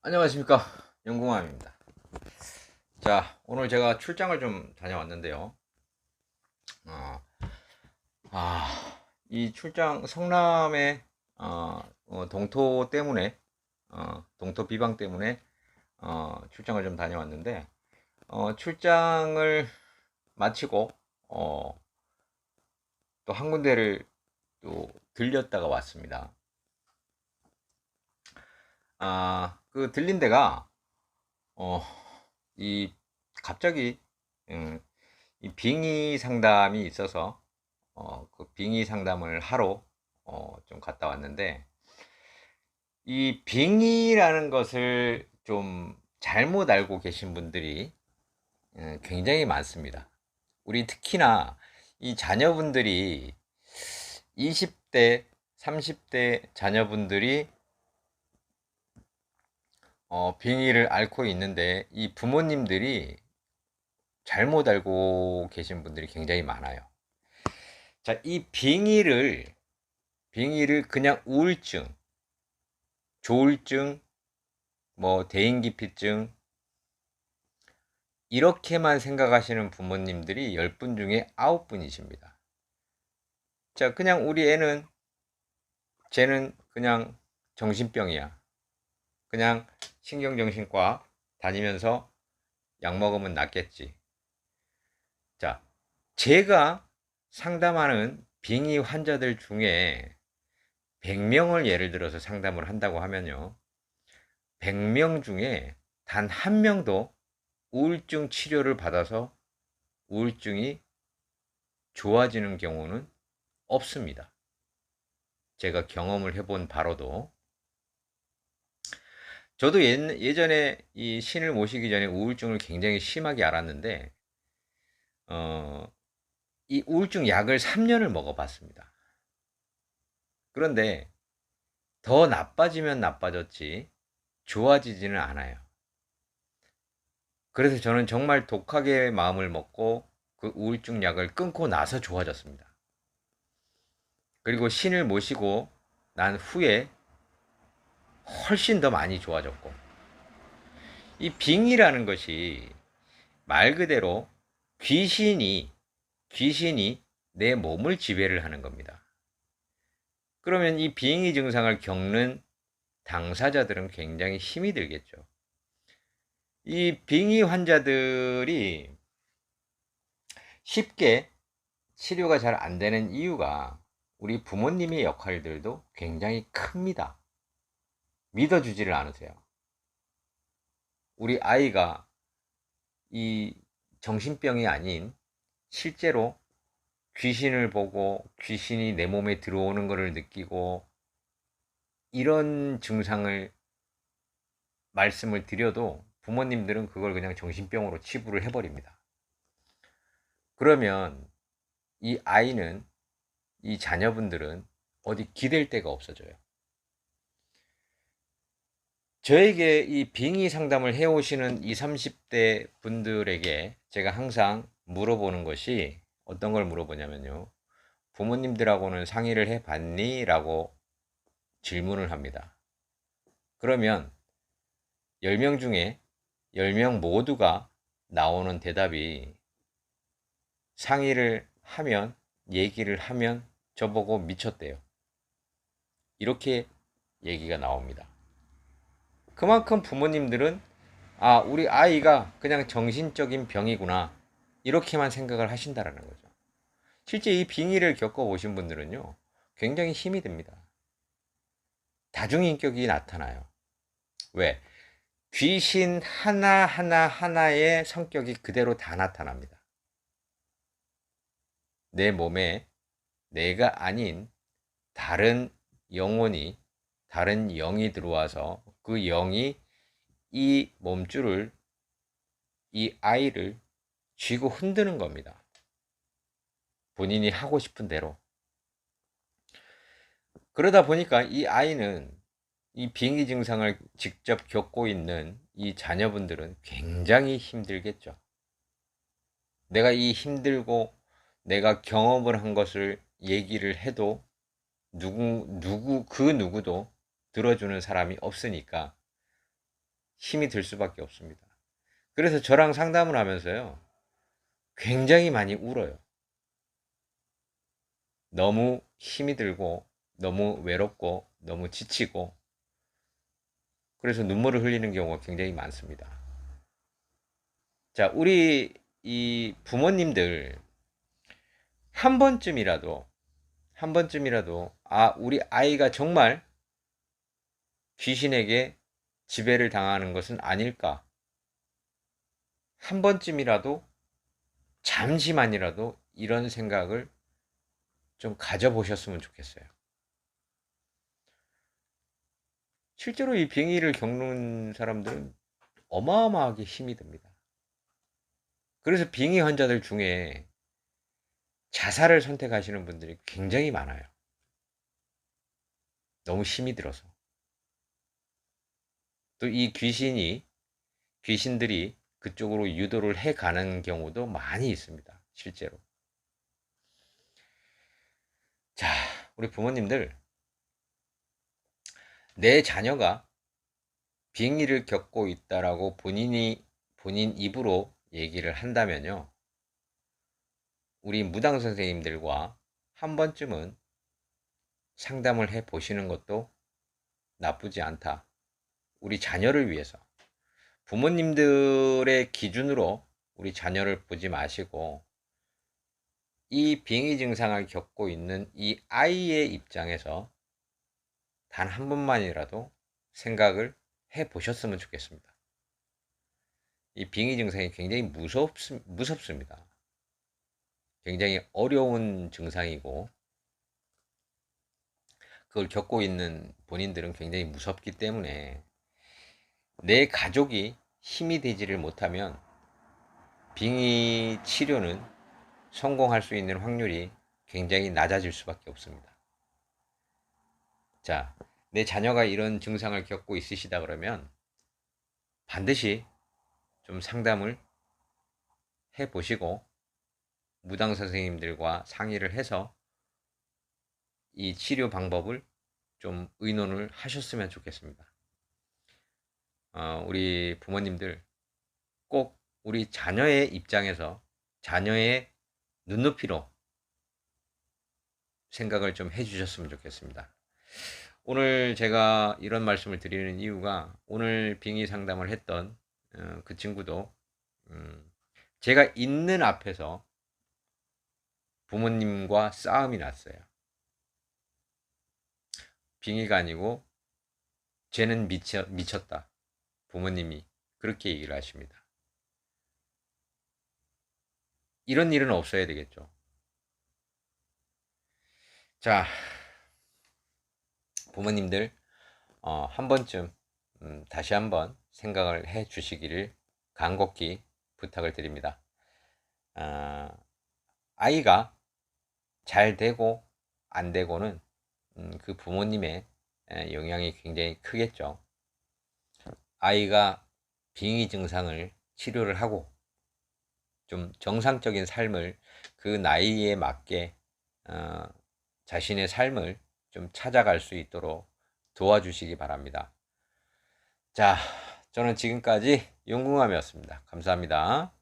안녕하십니까. 영공함입니다. 자 오늘 제가 출장을 좀 다녀왔는데요. 어, 아, 이 출장 성남의 어, 어, 동토 때문에 어, 동토 비방 때문에 어, 출장을 좀 다녀왔는데 어, 출장을 마치고 어, 또 한 군데를 또 들렸다가 왔습니다. 아, 그 들린 데가 어, 이 갑자기 음, 이 빙의 상담이 있어서 어, 그 빙의 상담을 하러 어, 좀 갔다 왔는데 이 빙의라는 것을 좀 잘못 알고 계신 분들이 음, 굉장히 많습니다. 우리 특히나 이 자녀분들이 20대, 30대 자녀분들이 어, 빙의를 앓고 있는데 이 부모님들이 잘못 알고 계신 분들이 굉장히 많아요. 자, 이 빙의를 빙의를 그냥 우울증, 조울증, 뭐 대인기피증 이렇게만 생각하시는 부모님들이 10분 중에 9분이십니다. 자, 그냥 우리 애는 쟤는 그냥 정신병이야. 그냥 신경정신과 다니면서 약 먹으면 낫겠지. 자, 제가 상담하는 빙의 환자들 중에 100명을 예를 들어서 상담을 한다고 하면요. 100명 중에 단 한 명도 우울증 치료를 받아서 우울증이 좋아지는 경우는 없습니다. 제가 경험을 해본 바로도 저도 예, 전에 이 신을 모시기 전에 우울증을 굉장히 심하게 앓았는데 어, 이 우울증 약을 3년을 먹어봤습니다. 그런데 더 나빠지면 나빠졌지 좋아지지는 않아요. 그래서 저는 정말 독하게 마음을 먹고 그 우울증 약을 끊고 나서 좋아졌습니다. 그리고 신을 모시고 난 후에 훨씬 더 많이 좋아졌고 이 빙이라는 것이 말 그대로 귀신이 귀신이 내 몸을 지배를 하는 겁니다. 그러면 이 빙의 증상을 겪는 당사자들은 굉장히 힘이 들겠죠. 이 빙의 환자들이 쉽게 치료가 잘 안 되는 이유가 우리 부모님의 역할들도 굉장히 큽니다. 믿어주지를 않으세요. 우리 아이가 이 정신병이 아닌 실제로 귀신을 보고 귀신이 내 몸에 들어오는 것을 느끼고 이런 증상을 말씀을 드려도 부모님들은 그걸 그냥 정신병으로 치부를 해버립니다. 그러면 이 아이는 이 자녀분들은 어디 기댈 데가 없어져요. 저에게 이 빙의 상담을 해오시는 20, 30대 분들에게 제가 항상 물어보는 것이 어떤 걸 물어보냐면요. 부모님들하고는 상의를 해봤니? 라고 질문을 합니다. 그러면 10명 중에 10명 모두가 나오는 대답이 상의를 하면, 얘기를 하면 저보고 미쳤대요. 이렇게 얘기가 나옵니다. 그만큼 부모님들은 아, 우리 아이가 그냥 정신적인 병이구나. 이렇게만 생각을 하신다라는 거죠. 실제 이 빙의를 겪어보신 분들은요, 굉장히 힘이 듭니다. 다중인격이 나타나요. 왜? 귀신 하나하나 하나의 성격이 그대로 다 나타납니다. 내 몸에 내가 아닌 다른 영혼이, 다른 영이 들어와서 그 영이 이 몸줄을 이 아이를 쥐고 흔드는 겁니다. 본인이 하고 싶은 대로. 그러다 보니까 이 아이는 이 빙의 증상을 직접 겪고 있는 이 자녀분들은 굉장히 힘들겠죠. 내가 이 힘들고 내가 경험을 한 것을 얘기를 해도 누구, 누구, 그 누구도 들어주는 사람이 없으니까 힘이 들 수밖에 없습니다. 그래서 저랑 상담을 하면서요, 굉장히 많이 울어요. 너무 힘이 들고, 너무 외롭고, 너무 지치고, 그래서 눈물을 흘리는 경우가 굉장히 많습니다. 자, 우리 이 부모님들 한 번쯤이라도 한 번쯤이라도 아, 우리 아이가 정말 귀신에게 지배를 당하는 것은 아닐까? 한 번쯤이라도 잠시만이라도 이런 생각을 좀 가져보셨으면 좋겠어요. 실제로 이 빙의를 겪는 사람들은 어마어마하게 힘이 듭니다. 그래서 빙의 환자들 중에 자살을 선택하시는 분들이 굉장히 많아요. 너무 힘이 들어서. 또 이 귀신이, 귀신들이 그쪽으로 유도를 해 가는 경우도 많이 있습니다. 실제로. 자, 우리 부모님들, 내 자녀가 빙의를 겪고 있다라고 본인이, 본인 입으로 얘기를 한다면요. 우리 무당 선생님들과 한 번쯤은 상담을 해 보시는 것도 나쁘지 않다. 우리 자녀를 위해서. 부모님들의 기준으로 우리 자녀를 보지 마시고, 이 빙의 증상을 겪고 있는 이 아이의 입장에서 단 한 번만이라도 생각을 해 보셨으면 좋겠습니다. 이 빙의 증상이 굉장히 무섭, 무섭습니다. 굉장히 어려운 증상이고, 그걸 겪고 있는 본인들은 굉장히 무섭기 때문에 내 가족이 힘이 되지를 못하면 빙의 치료는 성공할 수 있는 확률이 굉장히 낮아질 수밖에 없습니다. 자, 내 자녀가 이런 증상을 겪고 있으시다 그러면 반드시 좀 상담을 해 보시고 무당 선생님들과 상의를 해서 이 치료 방법을 좀 의논을 하셨으면 좋겠습니다. 어, 우리 부모님들 꼭 우리 자녀의 입장에서 자녀의 눈높이로 생각을 좀 해주셨으면 좋겠습니다. 오늘 제가 이런 말씀을 드리는 이유가 오늘 빙의 상담을 했던 어, 그 친구도 음, 제가 있는 앞에서 부모님과 싸움이 났어요. 빙의가 아니고 쟤는 미쳐, 미쳤다. 부모님이 그렇게 얘기를 하십니다. 이런 일은 없어야 되겠죠. 자, 부모님들 어, 한 번쯤 음, 다시 한번 생각을 해 주시기를 간곡히 부탁을 드립니다. 아, 아이가 잘 되고 안 되고는 음, 그 부모님의 영향이 굉장히 크겠죠. 아이가 빙의 증상을 치료를 하고 좀 정상적인 삶을 그 나이에 맞게 어, 자신의 삶을 좀 찾아갈 수 있도록 도와주시기 바랍니다. 자, 저는 지금까지 용궁함이었습니다. 감사합니다.